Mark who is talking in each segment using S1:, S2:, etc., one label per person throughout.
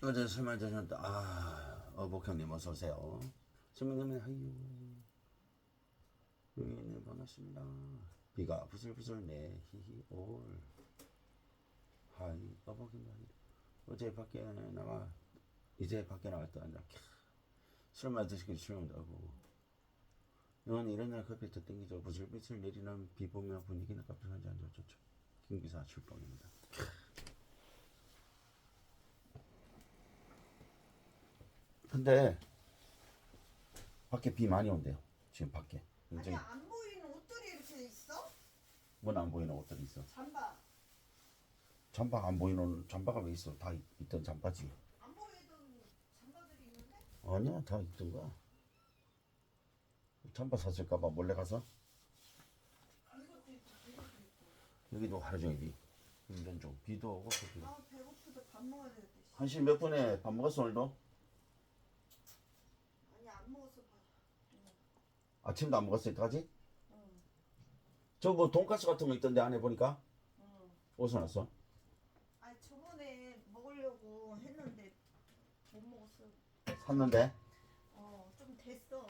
S1: 어제 설마 드셨다. 아, 어복형님 어서 오세요. 설명님 하유. 유인님 반갑습니다. 비가 부슬부슬 네 히히 올. 하이 어복형님. 어제 밖에 나가 이제 밖에 나갔다 앉아. 캬. 술만 드시기 싫은다고. 이건 이런 날 커피 더 땡기죠. 부슬부슬 내리는 비 보며 분위기는 커피 한잔 더 좋죠. 김기사 출동입니다. 근데 밖에 비 많이 온대요. 지금 밖에.
S2: 아니
S1: 굉장히
S2: 안 보이는 옷들이 이렇게 있어?
S1: 뭔안 보이는 옷들이 있어.
S2: 잠바
S1: 잠바 안 보이는 잠바가 왜 있어? 다 있- 있던 잠바지.
S2: 안 보이던 잠바들이 있는데?
S1: 아니야, 다 있던 거야. 잠바 샀을까봐 몰래 가서 여기도 하루 종일 비. 운전 중 비도 오고 또 비도.
S2: 아 배고프다 밥 먹어야 씨.
S1: 한시 몇 분에 밥 먹었어 오늘도?
S2: 아니 안 먹어서 밥
S1: 아침도 안 먹었어 이때까지?
S2: 응,
S1: 저뭐 돈가스 같은 거 있던데 안에 보니까
S2: 응.
S1: 어디서 났어?
S2: 아니 저번에 먹으려고 했는데 못 먹었어
S1: 샀는데
S2: 어 좀 됐어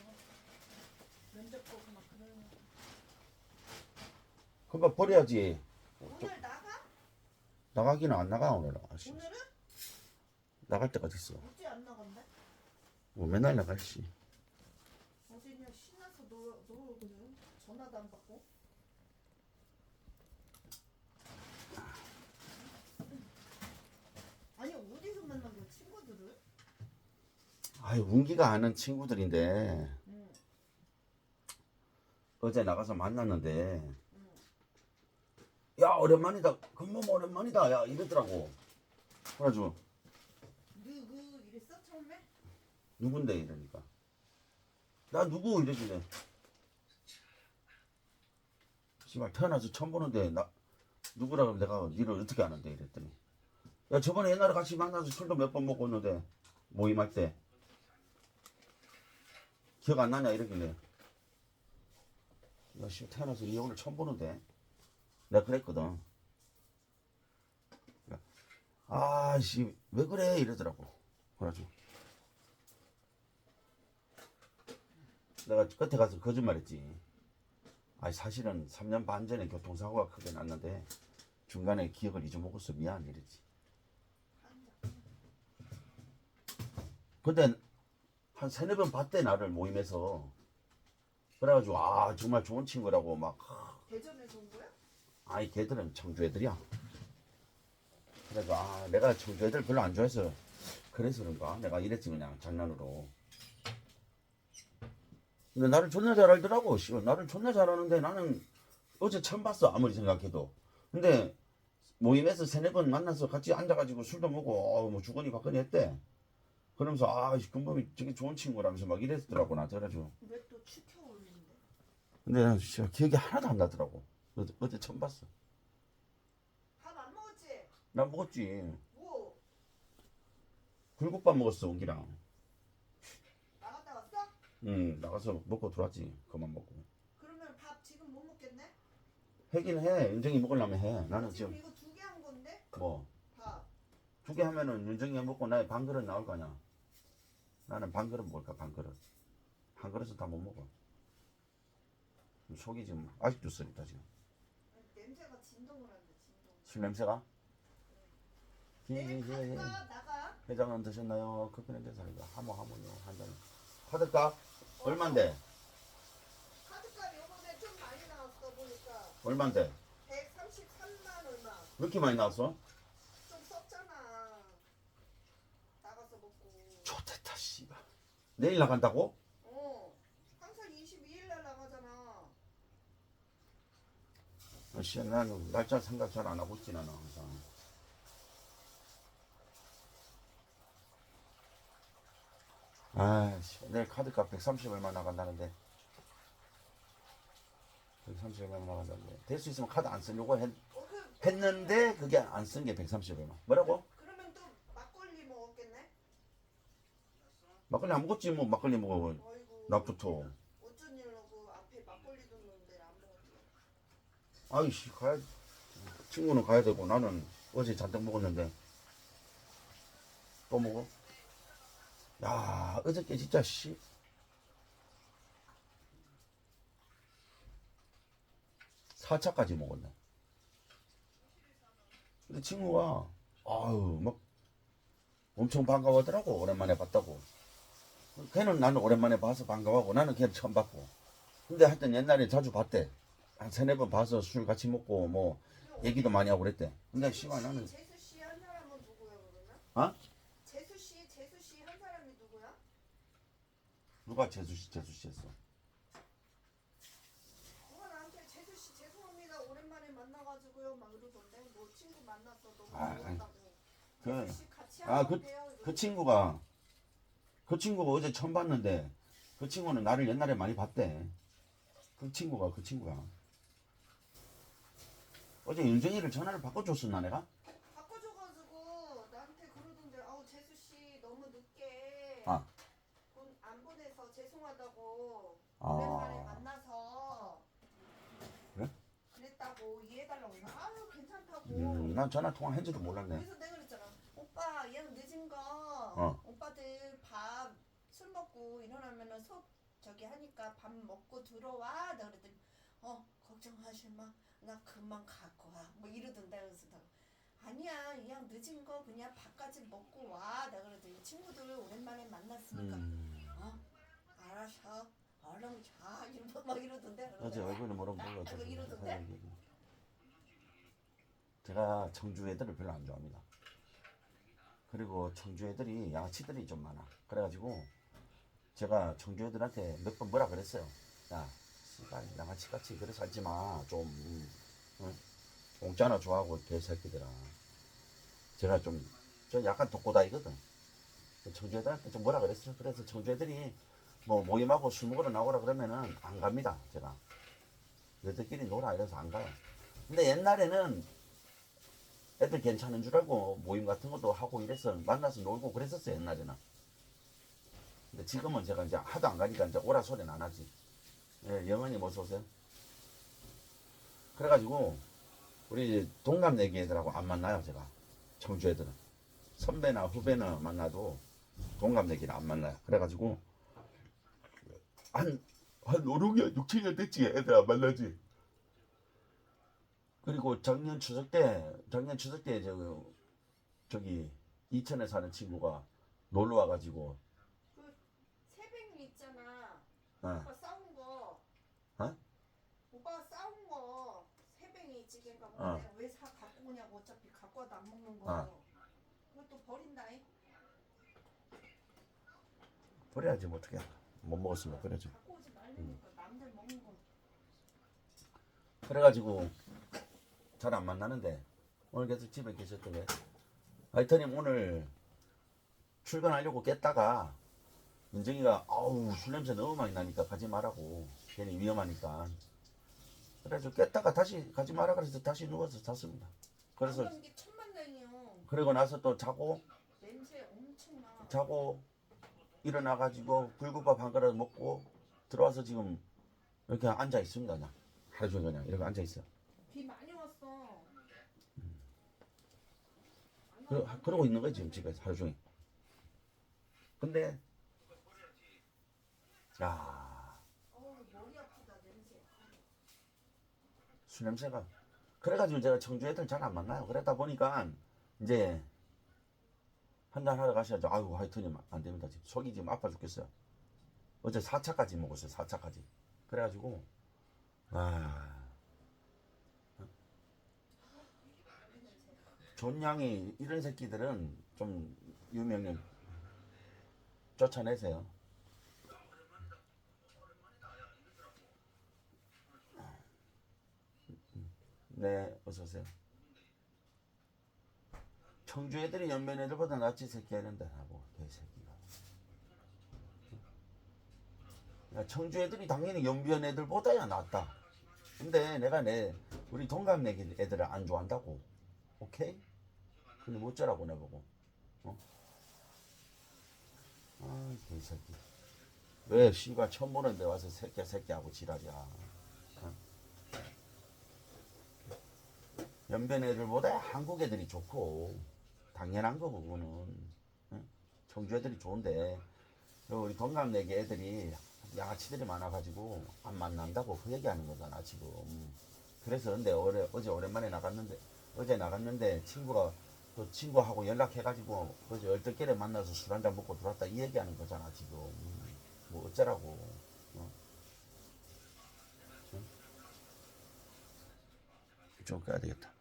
S2: 면접 보고 막 그러는
S1: 그거 버려야지.
S2: 오늘 나가?
S1: 나가기는 안 나가 오늘은. 아씨.
S2: 오늘은?
S1: 나갈 때가 됐어.
S2: 어제 안 나간대?
S1: 뭐 맨날 나갈지.
S2: 어제 그냥 신나서 놀, 놀거든 전화도 안 받고. 아니 어디서 만난 거야 친구들을?
S1: 아유 운기가 아는 친구들인데.
S2: 응,
S1: 어제 나가서 만났는데.
S2: 응.
S1: 야 오랜만이다. 금방 오랜만이다. 야 이러더라고. 그래가지고
S2: 누구 이랬어 처음에?
S1: 누군데 이러니까. 나 누구 이러길래 씨발 태어나서 처음 보는데 나 누구라 그러면 내가 니를 어떻게 아는데 이랬더니 야 저번에 옛날에 같이 만나서 술도 몇 번 먹고 있는데 모임할 때 기억 안 나냐 이러길래 야 씨, 태어나서 니 오늘 처음 보는데 내가 그랬거든. 아씨 왜 그래? 이러더라고. 그래가지고 내가 끝에 가서 거짓말했지. 아니 사실은 3년 반 전에 교통사고가 크게 났는데 중간에 기억을 잊어먹었어 미안 이랬지. 근데 한 세네 번 봤대 나를 모임에서 그래가지고 아 정말 좋은 친구라고 막
S2: 대전에서 온 거야?
S1: 아이 걔들은 청주 애들이야. 그래서 아 내가 청주 애들 별로 안 좋아해서 그래서 그런가 내가 이랬지 그냥 장난으로. 근데 나를 존나 잘 알더라고. 씨발 나를 존나 잘하는데 나는 어제 처음 봤어 아무리 생각해도. 근데 모임에서 세네 번 만나서 같이 앉아가지고 술도 먹고 어, 뭐 주거니 받거니 했대. 그러면서 아 금범이 되게 좋은 친구라면서 막 이랬더라고 나한테 그래가지고.
S2: 왜 또 추켜 올린대?
S1: 근데 난 진짜 기억이 하나도 안 나더라고. 어제, 어제 처음 봤어.
S2: 밥 안 먹었지?
S1: 나 먹었지.
S2: 뭐?
S1: 굴국밥 먹었어 옹기랑. 응 나가서 먹고 들어왔지. 그만 먹고.
S2: 그러면 밥 지금 못 먹겠네?
S1: 하긴 해. 윤정이 먹으려면 해. 나는
S2: 지금
S1: 지금
S2: 이거 두 개 한 건데?
S1: 뭐두밥개 하면은 윤정이 먹고 나의 반 그릇 나올 거 아니야. 나는 반 그릇 먹을까 반 그릇. 한 그릇은 다 못 먹어. 속이 지금 아직도 쓰리다 지금.
S2: 냄새가 진동을 한다 진동
S1: 술 냄새가?
S2: 내일
S1: 기기기.
S2: 갈까? 나가?
S1: 회장은 드셨나요? 커피 냄새 살까? 하모 하모요 한 잔. 받을까? 얼만데?
S2: 카드값 요번에 좀 많이 나왔어 보니까
S1: 얼만데?
S2: 133만 얼마
S1: 왜 이렇게 많이 나왔어?
S2: 좀 썼잖아 나가서 먹고
S1: 좋겠다 씨발. 내일 나간다고?
S2: 어 항상 22일 날 나가잖아
S1: 아, 씨, 나는 날짜 생각 잘 안 하고 있지 나는 항상. 아, 씨, 내일 카드값 130 얼마 나간다는데. 130 얼마 나간다는데. 될 수 있으면 카드 안 쓰려고 했, 했는데 그게 안 쓴 게 130 얼마. 뭐라고?
S2: 그러면 또 막걸리 먹었겠네
S1: 막걸리 안 먹었지 뭐 막걸리 먹어.
S2: 어이구
S1: 낮부터.
S2: 어쩐 일로 그 앞에 막걸리도 놓는데 안 먹었지
S1: 아이씨 가야 친구는 가야 되고 나는 어제 잔뜩 먹었는데 또 먹어? 야, 어저께 진짜 씨. 사차까지 먹었네. 근데 친구가, 아유, 막, 엄청 반가워하더라고. 오랜만에 봤다고. 걔는 나는 오랜만에 봐서 반가워하고, 나는 걔는 처음 봤고. 근데 하여튼 옛날에 자주 봤대. 한 세네 번 봐서 술 같이 먹고, 뭐, 얘기도 많이 하고 그랬대. 근데 씨발 나는,
S2: 그러면?
S1: 어?
S2: 재수 씨, 재수 씨 한 사람이 누구야?
S1: 누가 재수 씨, 재수 씨 했어?
S2: 누가 나한테 재수 씨 죄송합니다 오랜만에 만나가지고요 막 이러던데 뭐 친구 만났어 너무
S1: 아,
S2: 좋았다고.
S1: 그,
S2: 재수 씨 같이
S1: 아,
S2: 하면
S1: 그-
S2: 돼요.
S1: 그 친구가 그 친구가 어제 처음 봤는데 그 친구는 나를 옛날에 많이 봤대. 그 친구가 그 친구야. 어제 윤정이를 전화를 바꿔줬었나 내가?
S2: 바꿔줘가지고 나한테 그러던데 아우 재수 씨 너무 늦게
S1: 아.
S2: 돈 안 보내서 죄송하다고 오랜만에
S1: 아,
S2: 만나서
S1: 그래?
S2: 그랬다고 이해해달라고 그래서 아유 괜찮다고.
S1: 음, 난 전화 통화한지도 몰랐네.
S2: 그래서 내가 그랬잖아. 오빠 얘는 늦은 거.
S1: 어.
S2: 오빠들 밥 술 먹고 일어나면은 속 저기 하니까 밥 먹고 들어와. 내가 그랬더니 어 걱정하지 마나 금방 갖고 와뭐 이러던데 그래서 아니야 이왕 늦은 거 그냥 밥까지 먹고 와. 내가 그랬더니 친구들 오랜만에 만났으니까.
S1: 음,
S2: 어 알았어 얼른 자 이러고 막 이러던데
S1: 어제 얼굴이 뭐라고
S2: 나-
S1: 몰랐어.
S2: 이거 이러던데
S1: 제가 청주 애들을 별로 안 좋아합니다. 그리고 청주 애들이 양아치들이 좀 많아. 그래가지고 제가 청주 애들한테 몇 번 뭐라 그랬어요. 야, 씨발 양아치 같이 그래 살지 마. 좀 응? 공짜나 좋아하고 개새끼들아. 제가 좀, 저 약간 독고다이거든. 청주 애들한테 좀 뭐라 그랬어요. 그래서 청주 애들이 뭐 모임하고 술 먹으러 나오라 그러면은 안 갑니다. 제가. 너희들끼리 놀아 이래서 안 가요. 근데 옛날에는 애들 괜찮은 줄 알고 모임 같은 것도 하고 이래서 만나서 놀고 그랬었어요 옛날에는. 근데 지금은 제가 이제 하도 안 가니까 이제 오라 소리는 안 하지. 예, 영원히 어서 오세요. 그래가지고 우리 동갑내기 애들하고 안 만나요 제가 청주 애들은 선배나 후배나 만나도 동갑내기는 안 만나요. 그래가지고 한 한 5, 6년, 6, 7년 됐지 애들 안 만나지. 그리고 작년 추석 때 작년 추석 때 저, 저기 이천에 사는 친구가 놀러 와가지고
S2: 새뱅이 있잖아
S1: 어,
S2: 오빠 싸운 거.
S1: 어?
S2: 오빠가 싸운 거 새뱅이 찌개인가
S1: 어.
S2: 보네. 왜사 갖고 오냐고 어차피 갖고 와도 안 먹는 거.
S1: 어.
S2: 그것도 버린다잉.
S1: 버려야지 뭐 어떻게 못 먹었으면
S2: 거.
S1: 그래가지고 잘 안 만나는데 오늘 계속 집에 계셨던데 하여튼 오늘 출근하려고 깼다가 민정이가 아우 술 냄새 너무 많이 나니까 가지 말라고 괜히 위험하니까 그래서 깼다가 다시 가지 마라 그래서 다시 누워서 잤습니다 그래서. 그리고 나서 또 자고. 자고 일어나가지고 불국밥 한 그릇 먹고 들어와서 지금 이렇게 앉아 있습니다 그냥. 하루 종일 그냥 이렇게 앉아 있어.
S2: 비 많이 왔어.
S1: 그, 그러고 있는 거야 지금 집에서 하루 종일. 근데 야. 술 냄새가. 그래가지고 제가 청주 애들 잘 안 만나요. 그러다 보니까 이제 한잔 하러 가셔야죠. 아유 하여튼이 안 됩니다. 지금 속이 지금 아파 죽겠어요. 어제 4차까지 먹었어요 4차까지. 그래가지고 아. 존양이 이런 새끼들은 좀 유명해. 쫓아내세요. 네 어서 오세요 청주 애들이 연변 애들보다 낫지 새끼 이런다 하고 개새끼가. 야, 청주 애들이 당연히 연변 애들보다야 낫다. 근데 내가 내 우리 동갑내기 애들을 안 좋아한다고. 오케이? 근데 못 자라고 내보고. 어? 아 개새끼. 왜 씨가 처음 보는데 와서 새끼 새끼 하고 지랄이야. 어? 연변 애들보다 한국 애들이 좋고 당연한 거 그거는. 응? 청주 애들이 좋은데. 우리 동갑내기 애들이 양아치들이 많아가지고 안 만난다고 그 얘기하는 거잖아 지금. 그래서 근데 어제, 어제 오랜만에 나갔는데 어제 나갔는데 친구가 또 친구하고 연락해가지고 어제 얼떨결에 만나서 술 한잔 먹고 들어왔다 이 얘기하는 거잖아 지금. 뭐 어쩌라고. 어? 좀 가야 되겠다